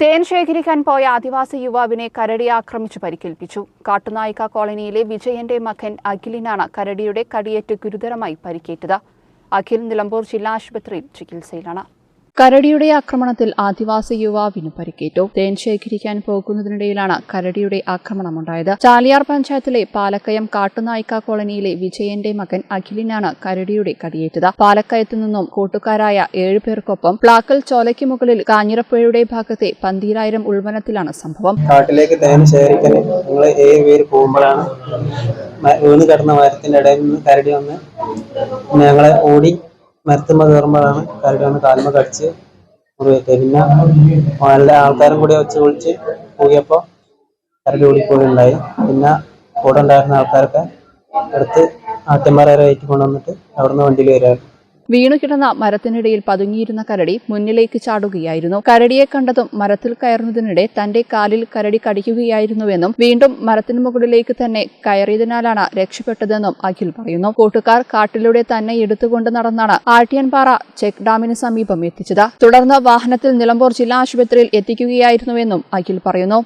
തേൻ ശേഖരിക്കാൻ പോയ ആദിവാസി യുവാവിനെ കരടി ആക്രമിച്ചു പരിക്കേൽപ്പിച്ചു. കാട്ടുനായിക്ക കോളനിയിലെ വിജയന്റെ മകൻ അഖിലിനാണ് കരടിയുടെ കടിയേറ്റ് ഗുരുതരമായി പരിക്കേറ്റത്. അഖിൽ നിലമ്പൂർ ജില്ലാ ആശുപത്രിയിൽ ചികിത്സയിലാണ്. കരടിയുടെ ആക്രമണത്തിൽ ആദിവാസി യുവാവിന് പരിക്കേറ്റു. തേൻ ശേഖരിക്കാൻ പോകുന്നതിനിടയിലാണ് കരടിയുടെ ആക്രമണമുണ്ടായത്. ചാലിയാർ പഞ്ചായത്തിലെ പാലക്കയം കാട്ടുനായിക്ക കോളനിയിലെ വിജയന്റെ മകൻ അഖിലിനാണ് കരടിയുടെ കടിയേറ്റത്. പാലക്കയത്തു നിന്നും കൂട്ടുകാരായ ഏഴുപേർക്കൊപ്പം പ്ലാക്കൽ ചോലയ്ക്ക് മുകളിൽ കാഞ്ഞിരപ്പുഴയുടെ ഭാഗത്തെ പന്തീരായിരം ഉൾവനത്തിലാണ് സംഭവം. കാട്ടിലേക്ക് തേൻ ശേഖരിക്കാൻ പോകുമ്പോഴാണ് മരത്തിന്റെ ഇടയിൽ നിന്ന് കരടി വന്ന് ഞങ്ങളെ ഓടി മരത്തുമ്മ കയറുമ്പോഴാണ് കരടാണ് കാൽമ കടിച്ച് മുറിവേറ്റത്. പിന്നെ നല്ല ആൾക്കാരും കൂടി വെച്ച് വിളിച്ച് പോയപ്പോൾ കരട് ഓടിപ്പോയിണ്ടായി പിന്നെ കൂടെ ഉണ്ടായിരുന്ന ആൾക്കാരൊക്കെ എടുത്ത് ആറ്റന്മാരെ കയറ്റി കൊണ്ടുവന്നിട്ട് അവിടുന്ന് വണ്ടിയിൽ വരികയാണ്. വീണുകിടന്ന മരത്തിനിടയിൽ പതുങ്ങിയിരുന്ന കരടി മുന്നിലേക്ക് ചാടുകയായിരുന്നു. കരടിയെ കണ്ടതും മരത്തിൽ കയറുന്നതിനിടെ തന്റെ കാലിൽ കരടി കടിക്കുകയായിരുന്നുവെന്നും വീണ്ടും മരത്തിന് മുകളിലേക്ക് തന്നെ കയറിയതിനാലാണ് രക്ഷപ്പെട്ടതെന്നും അഖിൽ പറയുന്നു. കൂട്ടുകാർ കാട്ടിലൂടെ തന്നെ എടുത്തുകൊണ്ട് നടന്നാണ് ആട്ടിയൻപാറ ചെക്ക് ഡാമിന് സമീപം എത്തിച്ചത്. തുടർന്ന് വാഹനത്തിൽ നിലമ്പൂർ ജില്ലാ ആശുപത്രിയിൽ എത്തിക്കുകയായിരുന്നുവെന്നും അഖിൽ പറയുന്നു.